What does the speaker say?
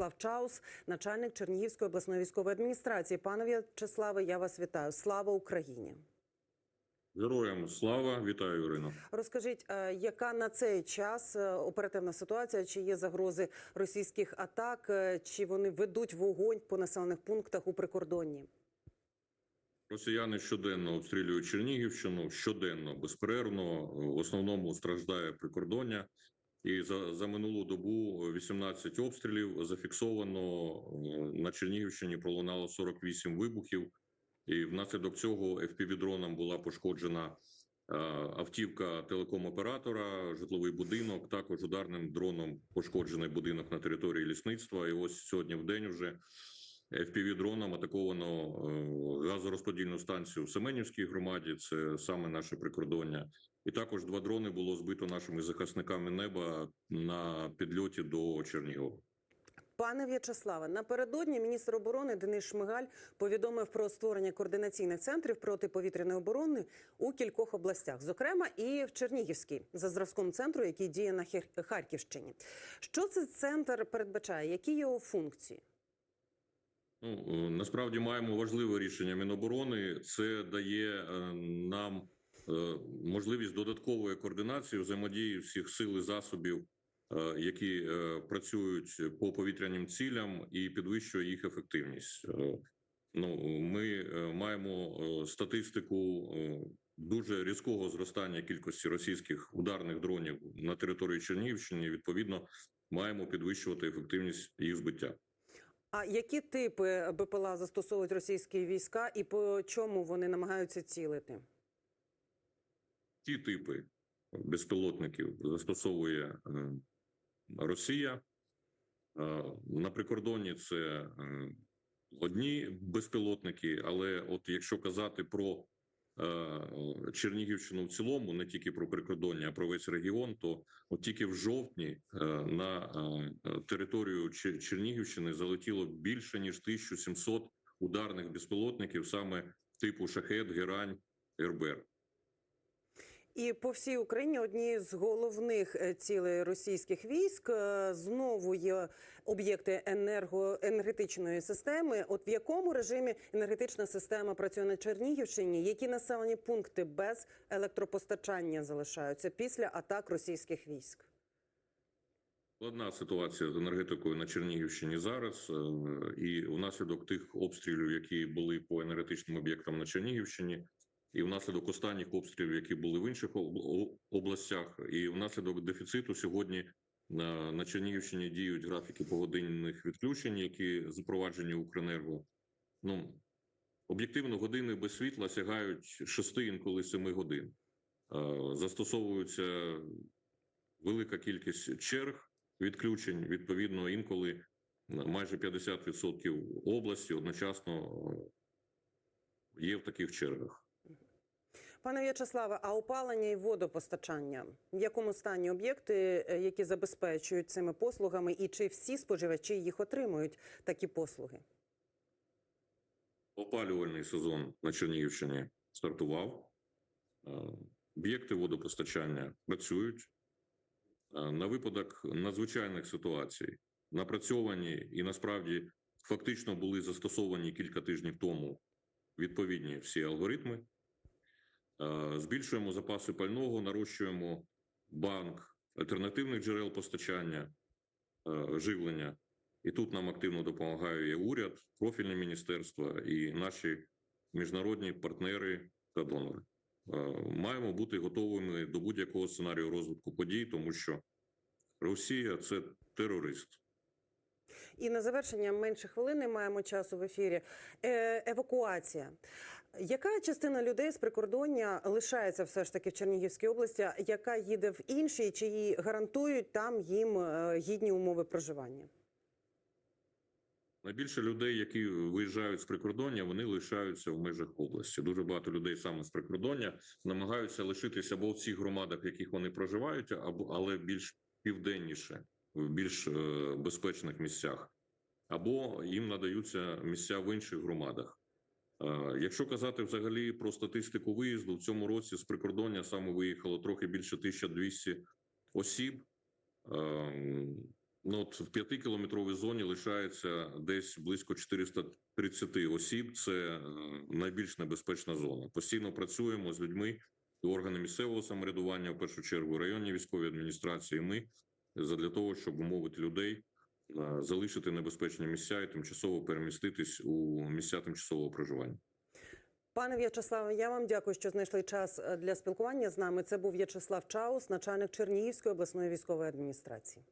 В'ячеслав Чаус, начальник Чернігівської обласної військової адміністрації. Пане В'ячеславе, я вас вітаю. Слава Україні! Героям слава, вітаю Ірино. Розкажіть, е, яка на цей час е, оперативна ситуація? Чи є загрози російських атак? е, Чи вони ведуть вогонь по населених пунктах у прикордонні? Росіяни щоденно обстрілюють Чернігівщину, щоденно безперервно. В основному страждає прикордоння. І за, за минулу добу 18 обстрілів зафіксовано е, на Чернігівщині. Пролунало 48 вибухів, і внаслідок цього FPV-дроном була пошкоджена е, автівка телеком-оператора, житловий будинок. Також ударним дроном пошкоджений будинок на території лісництва. І ось сьогодні в день вже FPV-дроном атаковано е, газорозподільну станцію в Семенівській громаді. Це саме наше прикордоння. І також два дрони було збито нашими захисниками неба на підльоті до Чернігова. Пане В'ячеславе, напередодні міністр оборони Денис Шмигаль повідомив про створення координаційних центрів протиповітряної оборони у кількох областях, зокрема і в Чернігівській, за зразком центру, який діє на Харківщині. Що цей центр передбачає? Які його функції? Ну е, насправді маємо важливе рішення Міноборони. Це дає е, нам е, можливість додаткової координації взаємодії всіх сил і засобів, які працюють по повітряним цілям, і підвищує їх ефективність. Ну ми маємо статистику дуже різкого зростання кількості російських ударних дронів на території Чернігівщини. Відповідно, маємо підвищувати ефективність їх збиття. А які типи БПЛА застосовують російські війська, і по чому вони намагаються цілити? ті типи безпілотників застосовує е, Росія. Е, На прикордонні це е, одні безпілотники, але от якщо казати про Чернігівщину в цілому, не тільки про прикордоння, а про весь регіон, то от тільки в жовтні е, на е, територію Чернігівщини залетіло більше ніж 1700 ударних безпілотників саме типу Шахет, Герань, РБР. І по всій Україні одні з головних е, цілей російських військ е, знову є об'єкти енергоенергетичної системи. От в якому режимі енергетична система працює на Чернігівщині? Які населені пункти без електропостачання залишаються після атак російських військ? Складна ситуація з енергетикою на Чернігівщині зараз, е, і внаслідок тих обстрілів, які були по енергетичним об'єктам на Чернігівщині, і внаслідок останніх обстрілів, які були в інших областях, і внаслідок дефіциту сьогодні на, Чернігівщині діють графіки погодинних відключень, які запроваджені Укренерго. Ну об'єктивно, години без світла сягають 6, інколи 7 годин. Е, Застосовується велика кількість черг відключень. Відповідно, інколи майже 50% області одночасно е, є в таких чергах. Пане В'ячеславе, а опалення і водопостачання в якому стані об'єкти, е, які забезпечують цими послугами, і чи всі споживачі їх отримують такі послуги? Опалювальний сезон на Чернігівщині стартував. Е, Об'єкти водопостачання працюють. Е, На випадок надзвичайних ситуацій напрацьовані і насправді фактично були застосовані кілька тижнів тому відповідні всі алгоритми. Е, Збільшуємо запаси пального, нарощуємо банк альтернативних джерел постачання е, живлення. І тут нам активно допомагає і уряд, профільне міністерство і наші міжнародні партнери та донори. Е, Маємо бути готовими до будь-якого сценарію розвитку подій, тому що Росія це терорист. І на завершення менше хвилини маємо часу в ефірі. Е, евакуація. Яка частина людей з прикордоння лишається все ж таки в Чернігівській області, яка їде в інші, чи їй гарантують там їм е, гідні умови проживання? Найбільше людей, які виїжджають з прикордоння, вони лишаються в межах області. Дуже багато людей саме з прикордоння намагаються лишитися або в цих громадах, в яких вони проживають, або але більш південніше, в більш е, безпечних місцях, або їм надаються місця в інших громадах. Е, Якщо казати взагалі про статистику виїзду, в цьому році з прикордоння саме виїхало трохи більше 1200 осіб. Ем, Ну, от в п'ятикілометровій зоні лишається десь близько 430 осіб. Це е, найбільш небезпечна зона. Постійно працюємо з людьми органи місцевого самоврядування, в першу чергу районні військові адміністрації. Ми задля того, щоб умовити людей залишити небезпечні місця і тимчасово переміститись у місця тимчасового проживання. Пане В'ячеславе, я вам дякую, що знайшли час е, для спілкування з нами. Це був В'ячеслав Чаус, начальник Чернігівської обласної військової адміністрації.